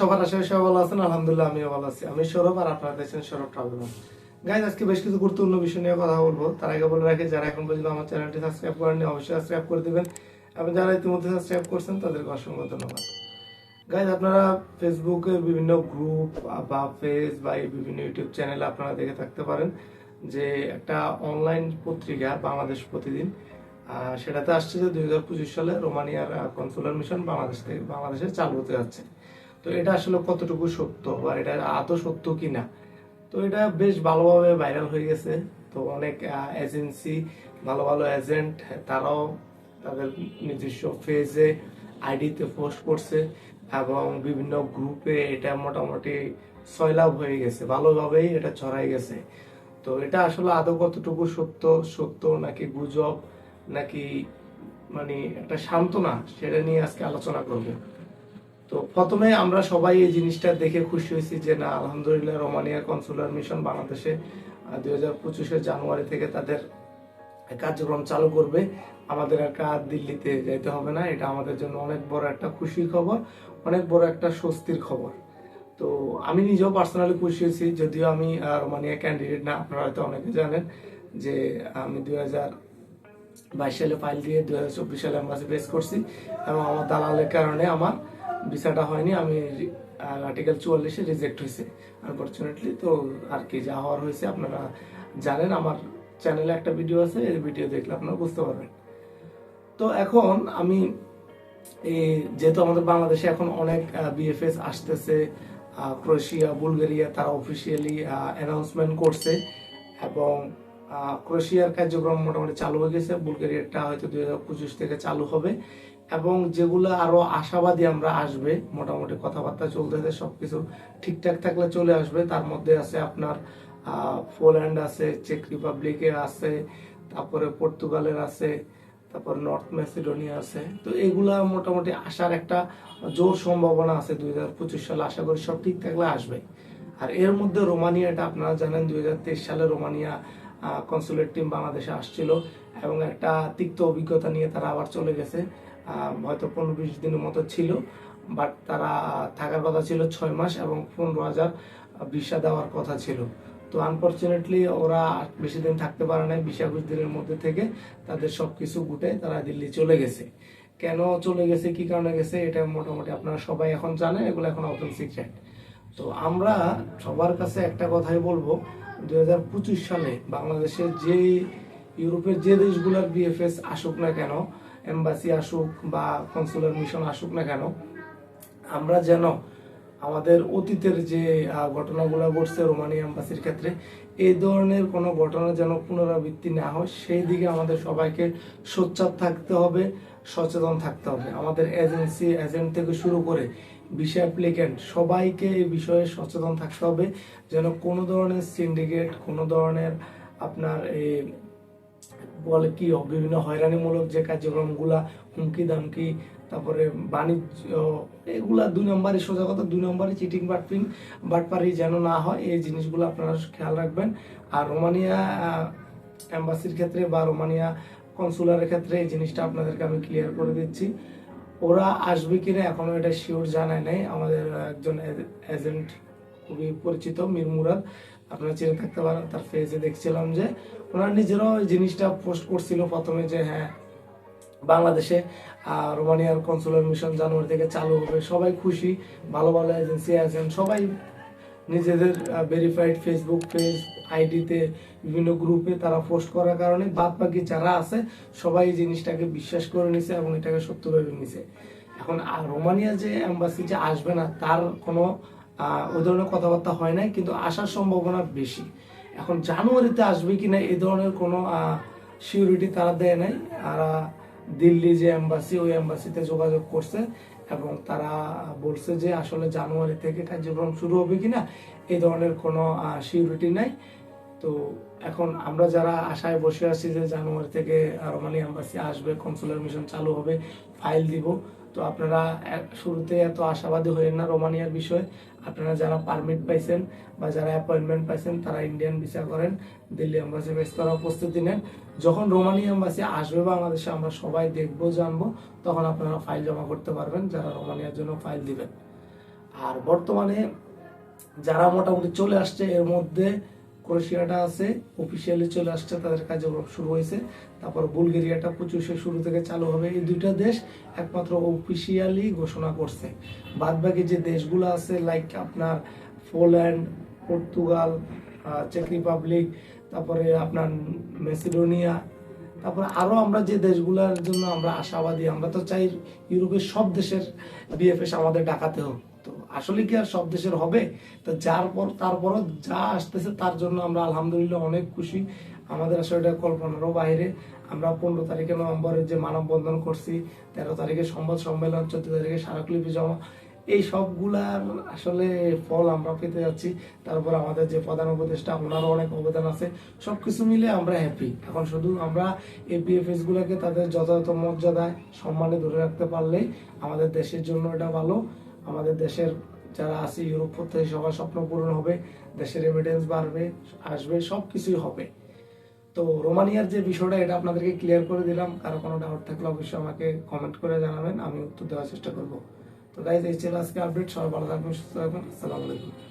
সবার আলহামদুলিল্লাহ, আমিও ভালো আছি। আমি আর আপনারা গাইজ, আজকে বেশ কিছু গুরুত্বপূর্ণ বিষয় নিয়ে কথা বলব। যারা এখন আমার চ্যানেলটি অবশ্যই করে যারা ইতিমধ্যে করছেন আপনারা ফেসবুকে বিভিন্ন গ্রুপ বা পেজ বা বিভিন্ন ইউটিউব চ্যানেলে আপনারা দেখে থাকতে পারেন যে একটা অনলাইন পত্রিকা বাংলাদেশ প্রতিদিন সেটাতে আসছে যে দুই হাজার পঁচিশ সালে রোমানিয়ার কনসুলার মিশন বাংলাদেশ থেকে বাংলাদেশে চালু হতে যাচ্ছে। তো এটা আসলে কতটুকু সত্য বা এটা আদৌ সত্য কিনা? তো এটা বেশ ভালোভাবে ভাইরাল হয়ে গেছে। তো অনেক এজেন্সি ভালো ভালো এজেন্ট তারাও তাদের নিজস্ব ফেজে আইডিতে পোস্ট করছে এবং বিভিন্ন গ্রুপে এটা মোটামুটি সয়লাভ হয়ে গেছে। ভালোভাবেই এটা ছড়াই গেছে। তো এটা আসলে আদৌ কতটুকু সত্য সত্য নাকি গুজব? নাকি মানে একটা সান্ত্বনা সেটা নিয়ে আজকে আলোচনা করব। তো প্রথমে আমরা সবাই এই জিনিসটা দেখে খুশি হয়েছি যে না, আলহামদুলিল্লাহ রোমানিয়া কনসুলার মিশন বাংলাদেশে দুই হাজার পঁচিশে জানুয়ারি থেকে তাদের কার্যক্রম চালু করবে। আমাদের একটা দিল্লিতে যেতে হবে না, এটা আমাদের জন্য অনেক বড় একটা খুশির খবর, অনেক বড় একটা স্বস্তির খবর। তো আমি নিজেও পার্সোনালি খুশি হয়েছি, যদিও আমি রোমানিয়া ক্যান্ডিডেট না, আপনারা হয়তো অনেকে জানেন যে আমি দুই হাজার বাইশ সালে ফাইল দিয়ে দুই হাজার চব্বিশ সালে এম্বাসি ফেস করছি এবং আমার দালালের কারণে আমার ভিসাটা হয়নি, আমি আর্টিকেল চুয়াল্লিশে রিজেক্ট হয়েছে। আনফর্চুনেটলি তো আর কি যা হওয়ার হয়েছে আপনারা জানেন, আমার চ্যানেলে একটা ভিডিও আছে, এই ভিডিও দেখলে আপনারা বুঝতে পারবেন। তো এখন আমি এই যেহেতু আমাদের বাংলাদেশে এখন অনেক বিএফএস আসতেছে ক্রোয়েশিয়া, বুলগেরিয়া, তারা অফিসিয়ালি অ্যানাউন্সমেন্ট করছে এবং আহ, ক্রোয়েশিয়ার কার্যক্রম মোটামুটি চালু হয়ে গেছে। বুলগেরিয়াটা হয়তো দুই হাজার পঁচিশ থেকে চালু হবে। এবং যেগুলো আরও আশাবাদী আমরা আসবে মোটামুটি কথাবার্তা চলতেছে সবকিছু ঠিকঠাক থাকলে চলে আসবে। তার মধ্যে আছে আপনার পোল্যান্ড আছে চেক রিপাবলিকে আছে তারপরে পর্তুগালের আছে তারপর নর্থ ম্যাসিডোনিয়া আছে। তো এগুলা মোটামুটি আসার একটা জোর সম্ভাবনা আছে দুই হাজার পঁচিশ সালে। আশা করি সব ঠিক থাকলে আসবে। আর এর মধ্যে রোমানিয়াটা আপনারা জানেন দুই হাজার তেইশ সালে রোমানিয়া কনসুলেট টিম বাংলাদেশে আসছিল এবং একটা তিক্ত অভিজ্ঞতা নিয়ে তারা আবার চলে গেছে। হয়তো পনেরো বিশ দিনের মতো ছিল বাট তারা থাকার কথা ছিল ছয় মাস এবং পনেরো হাজার ভিসা দেওয়ার কথা ছিল। তো আনফর্চুনেটলি ওরা বেশি দিন থাকতে পারে নাই, বিশ একুশ দিনের মধ্যে থেকে তাদের সবকিছু গুটে তারা দিল্লি চলে গেছে। কেন চলে গেছে, কি কারণে গেছে, এটা মোটামুটি আপনারা সবাই এখন জানেন, এগুলো এখন ওপেন সিক্রেট তো আমরা সবার কাছে একটা কথাই বলব দুই হাজার পঁচিশ সালে বাংলাদেশের যে ইউরোপের যে দেশগুলোর বিএফএস আসুক না কেন, এম্বাসি আসুক বা কনসুলার মিশন আসুক না কেন, আমরা যেন আমাদের অতীতের যে ঘটনাগুলো ঘটছে রোমানিয়া এম্বাসির ক্ষেত্রে, এই ধরনের কোনো ঘটনা যেন পুনরাবৃত্তি না হয়, সেই দিকে আমাদের সবাইকে সোচ্চার থাকতে হবে, সচেতন থাকতে হবে। আমাদের এজেন্সি এজেন্ট থেকে শুরু করে বিষয় অ্যাপ্লিকেন্ট সবাইকে এই বিষয়ে সচেতন থাকতে হবে যেন কোনো ধরনের সিন্ডিকেট কোনো ধরনের আপনার এই বলে কি, বিভিন্ন হয়রানিমূলক যে কার্যক্রমগুলা হুমকি দামকি তারপরে বাণিজ্য, এগুলা দুই নম্বরই, সোজা কথা দুই নম্বরই চিটিং বাটপিং বাটপারি যেন না হয়, এই জিনিসগুলো আপনারা খেয়াল রাখবেন। আর রোমানিয়া অ্যাম্বাসির ক্ষেত্রে বা রোমানিয়া কনসুলারের ক্ষেত্রে এই জিনিসটা আপনাদেরকে আমি ক্লিয়ার করে দিচ্ছি। ওরা আসবে কিনা এখনও এটা শিওর জানায় নাই। আমাদের একজন এজেন্ট খুবই পরিচিত, মীর মুরাদ। আপনারা চিনে থাকতে পারেন, তার ফেজে দেখছিলাম যে ওনার নিজেরাও জিনিসটা পোস্ট করছিল প্রথমে যে হ্যাঁ বাংলাদেশে রোমানিয়ার কনসুলার মিশন জানুয়ারি থেকে চালু হবে। সবাই খুশি, ভালো ভালো এজেন্সি আছেন, সবাই নিজেদের ভেরিফাইড ফেসবুক পেজ আইডিতে বিভিন্ন গ্রুপে তারা পোস্ট করার কারণে বাদ বাকি যারা আছে, সবাই এই জিনিসটাকে বিশ্বাস করে নিছে এবং এটাকে সত্য ভেবে নিছে। এখন রোমানিয়া যে এম্বাসি যে আসবে না, তার কোনো ওই ধরনের কথাবার্তা হয় নাই, কিন্তু আসার সম্ভাবনা বেশি। এখন, জানুয়ারিতে আসবে কিনা এই ধরনের কোনো সিউরিটি তারা দেয় নাই। আর দিল্লি যে এম্বাসি ওই এম্বাসিতে যোগাযোগ করছে এবং তারা বলছে যে আসলে জানুয়ারি থেকে কার্যক্রম শুরু হবে কিনা এই ধরনের কোনো সিউরিটি নাই। তো এখন আমরা যারা আশায় বসে আছি যে জানুয়ারি থেকে রোমানি এম্বাসি আসবে কনসুলার মিশন চালু হবে ফাইল দিব। তো আপনারা শুরুতে এত আশাবাদী হয়েন না রোমানিয়ার বিষয়ে। আপনারা যারা পারমিট পাইছেন বা যারা অ্যাপয়েন্টমেন্ট পাইছেন, তারা ইন্ডিয়ান ভিসা করেন। দিল্লি এম্বাসি বেস করার প্রস্তুতি নেন। যখন রোমানিয়া এম্বাসি আসবে বাংলাদেশে, আমরা সবাই দেখব, জানব। তখন আপনারা ফাইল জমা করতে পারবেন, যারা রোমানিয়ার জন্য ফাইল দিবেন। আর বর্তমানে যারা মোটামুটি চলে আসছে, এর মধ্যে ক্রোয়েশিয়াটা আছে অফিসিয়ালি চলে আসছে, তাদের কার্যক্রম শুরু হয়েছে। তারপর বুলগেরিয়াটা পঁচিশে শুরু থেকে চালু হবে। এই দুইটা দেশ একমাত্র অফিসিয়ালি ঘোষণা করছে। বাদ বাকি যে দেশগুলো আছে লাইক আপনার পোল্যান্ড, পর্তুগাল চেক রিপাবলিক তারপরে আপনার মেসিডোনিয়া, তারপরে আরও আমরা যে দেশগুলোর জন্য আমরা আশাবাদী, আমরা তো চাই ইউরোপের সব দেশের বিএফএস আমাদের ডাকাতে হোক। তো আসলে কি আর সব দেশের হবে? তো যার পর তারপরও যা আসতেছে তার জন্য আমরা আলহামদুলিল্লাহ অনেক খুশি। আমাদের আসলে এটা কল্পনারও বাইরে। আমরা পনেরো তারিখে নভেম্বরের যে মানববন্ধন করছি, তেরো তারিখে সংবাদ সম্মেলন, চোদ্দ তারিখে স্মারকলিপি জমা। এই সবগুলার আসলে ফল আমরা পেতে যাচ্ছি। তারপর আমাদের যে প্রধান উপদেষ্টা, ওনারও অনেক অবদান আছে। সবকিছু মিলে আমরা হ্যাপি এখন শুধু আমরা এই বিএফএস গুলাকে তাদের যথাযথ মর্যাদায়, সম্মানে ধরে রাখতে পারলেই আমাদের দেশের জন্য এটা ভালো। আমাদের দেশের যারা আছে ইউরোপ থেকে সবার স্বপ্ন পূরণ হবে, দেশের এভিডেন্স বাড়বে, আসবে সব কিছুই হবে। তো রোমানিয়ার যে বিষয়টা, এটা আপনাদেরকে ক্লিয়ার করে দিলাম। কারও কোনো ডাউট থাকলে অবশ্যই আমাকে কমেন্ট করে জানাবেন, আমি উত্তর দেওয়ার চেষ্টা করব। তো গাইজ এই ছিল আজকে আপডেট সবাই ভালো থাকবেন, সুস্থ থাকবেন আসসালামু আলাইকুম।